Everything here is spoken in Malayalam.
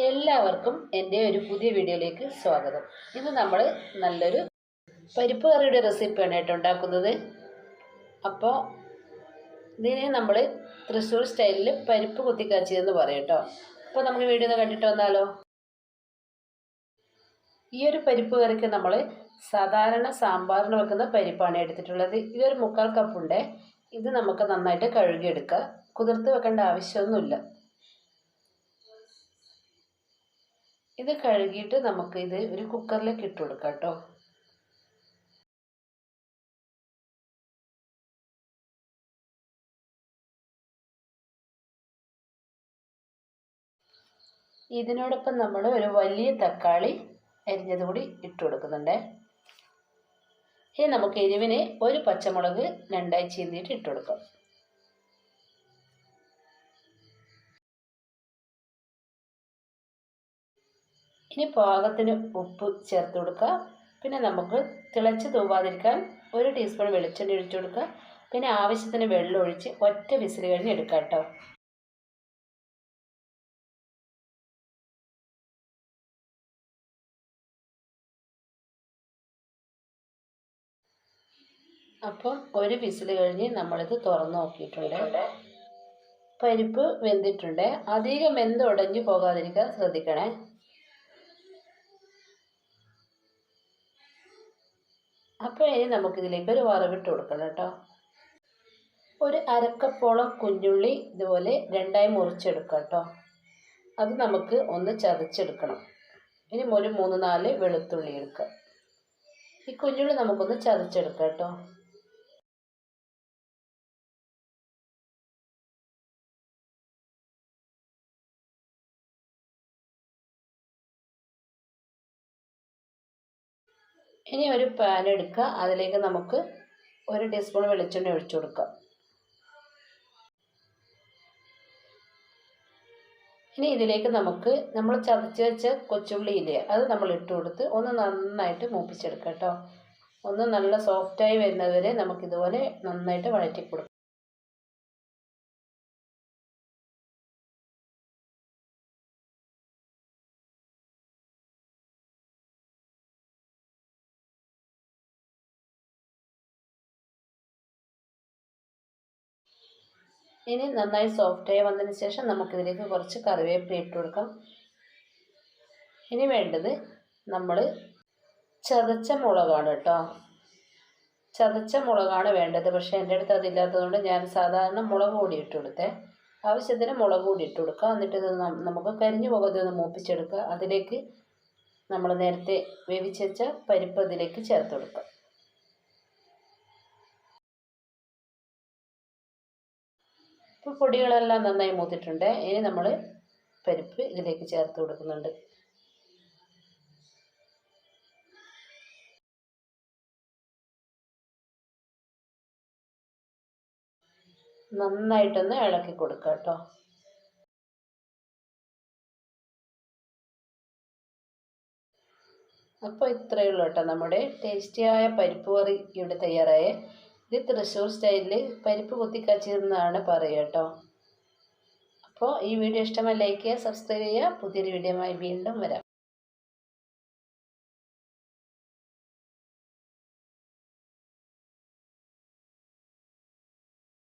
എല്ലാവർക്കും എന്റെ ഒരു പുതിയ വീഡിയോയിലേക്ക് സ്വാഗതം. ഇന്ന് നമ്മൾ നല്ലൊരു പരിപ്പ് കറിയുടെ റെസിപ്പിയാണ് കേട്ടോ ഉണ്ടാക്കുന്നത്. അപ്പോൾ ഇതിനെ നമ്മൾ തൃശ്ശൂർ സ്റ്റൈലിൽ പരിപ്പ് കുത്തിക്കാച്ചിയെന്ന് പറയും കേട്ടോ. അപ്പോൾ നമുക്ക് വീഡിയോ ഒന്ന് കണ്ടിട്ട് വന്നാലോ? ഈ ഒരു പരിപ്പ് കറിക്ക് നമ്മൾ സാധാരണ സാമ്പാറിന് വെക്കുന്ന പരിപ്പാണ് എടുത്തിട്ടുള്ളത്. ഇതൊരു മുക്കാൽ കപ്പുണ്ട് ഇത് നമുക്ക് നന്നായിട്ട് കഴുകിയെടുക്കുക. കുതിർത്ത് വെക്കേണ്ട ആവശ്യമൊന്നുമില്ല. ഇത് കഴുകിയിട്ട് നമുക്ക് ഇത് ഒരു കുക്കറിലേക്ക് ഇട്ട് കൊടുക്കാം കേട്ടോ. ഇതിനോടൊപ്പം നമ്മൾ ഒരു വലിയ തക്കാളി അരിഞ്ഞത് കൂടി ഇട്ട് കൊടുക്കുന്നുണ്ട്. ഇനി നമുക്ക് എരിവിന് ഒരു പച്ചമുളക് രണ്ടായി ചീന്തിയിട്ട് ഇട്ട് കൊടുക്കാം. ഇനി പാകത്തിന് ഉപ്പ് ചേർത്ത് കൊടുക്കുക. പിന്നെ നമുക്ക് തിളച്ച് തൂവാതിരിക്കാൻ ഒരു ടീസ്പൂൺ വെളിച്ചെണ്ണ ഒഴിച്ചു കൊടുക്കുക. പിന്നെ ആവശ്യത്തിന് വെള്ളം ഒഴിച്ച് ഒറ്റ വിസിൽ കഴിഞ്ഞ് എടുക്കാം കേട്ടോ. അപ്പം ഒരു വിസിൽ കഴിഞ്ഞ് നമ്മളിത് തുറന്ന് നോക്കിയിട്ടുണ്ട്. പരിപ്പ് വെന്തിട്ടുണ്ട്. അധികം വെന്ത് ഉടഞ്ഞു പോകാതിരിക്കാൻ ശ്രദ്ധിക്കണേ. അപ്പോൾ ഇനി നമുക്ക് ഇതിലേക്ക് ഒരു വറവിട്ട് കൊടുക്കണം കേട്ടോ. ഒരു അരക്കപ്പോളം കുഞ്ഞുള്ളി ഇതുപോലെ രണ്ടായി മുറിച്ചെടുക്കാം കേട്ടോ. അത് നമുക്ക് ഒന്ന് ചതച്ചെടുക്കണം. ഇനി ഒരു മൂന്ന് നാല് വെളുത്തുള്ളി എടുക്കുക ഈ കുഞ്ഞുള്ളി നമുക്കൊന്ന് ചതച്ചെടുക്കാം കേട്ടോ. ഇനി ഒരു പാൻ എടുക്കുക. അതിലേക്ക് നമുക്ക് ഒരു ടീസ്പൂൺ വെളിച്ചെണ്ണ ഒഴിച്ചു കൊടുക്കുക. ഇനി ഇതിലേക്ക് നമുക്ക് നമ്മൾ ചതച്ച് വെച്ച കൊച്ചുള്ളി ഇല്ലേ അത് നമ്മൾ ഇട്ട് കൊടുത്ത് ഒന്ന് നന്നായിട്ട് മൂപ്പിച്ചെടുക്കുക കേട്ടോ. ഒന്ന് നല്ല സോഫ്റ്റായി വരുന്നതുവരെ നമുക്കിതുപോലെ നന്നായിട്ട് വഴറ്റി കൊടുക്കാം. ഇനി നന്നായി സോഫ്റ്റായി വന്നതിന് ശേഷം നമുക്കിതിലേക്ക് കുറച്ച് കറിവേപ്പില ഇട്ട് കൊടുക്കാം. ഇനി വേണ്ടത് നമ്മൾ ചതച്ച മുളകാണ് കേട്ടോ. ചതച്ച മുളകാണ് വേണ്ടത്. പക്ഷേ എന്റെ അടുത്ത് അതില്ലാത്തതുകൊണ്ട് ഞാൻ സാധാരണ മുളക് കൂടി ഇട്ട് കൊടുത്തേ. ആവശ്യത്തിന് മുളക് കൂടി ഇട്ട് കൊടുക്കുക എന്നിട്ട് ഇത് നമുക്ക് കരിഞ്ഞു പോകാതെ ഒന്ന് മൂപ്പിച്ചെടുക്കുക. അതിലേക്ക് നമ്മൾ നേരത്തെ വേവിച്ച് വെച്ച പരിപ്പ് അതിലേക്ക് ചേർത്ത് കൊടുക്കുക ഇപ്പോൾ പൊടികളെല്ലാം നന്നായി മൂത്തിട്ടുണ്ട്. ഇനി നമ്മൾ പരിപ്പ് ഇതിലേക്ക് ചേർത്ത് കൊടുക്കുന്നുണ്ട്. നന്നായിട്ടൊന്ന് ഇളക്കി കൊടുക്കുക കേട്ടോ. അപ്പോൾ ഇത്രയേ ഉള്ളൂ കേട്ടോ നമ്മുടെ ടേസ്റ്റിയായ പരിപ്പ് കറി ഇവിടെ തയ്യാറായേ. ഇത് തൃശ്ശൂർ സ്റ്റൈലിൽ പരിപ്പ് കുത്തി കച്ചിരുന്നതാണ് പറയുക കേട്ടോ. അപ്പോൾ ഈ വീഡിയോ ഇഷ്ടമായി ലൈക്ക് ചെയ്യുക സബ്സ്ക്രൈബ് ചെയ്യുക. പുതിയൊരു വീഡിയോയുമായി വീണ്ടും വരാം.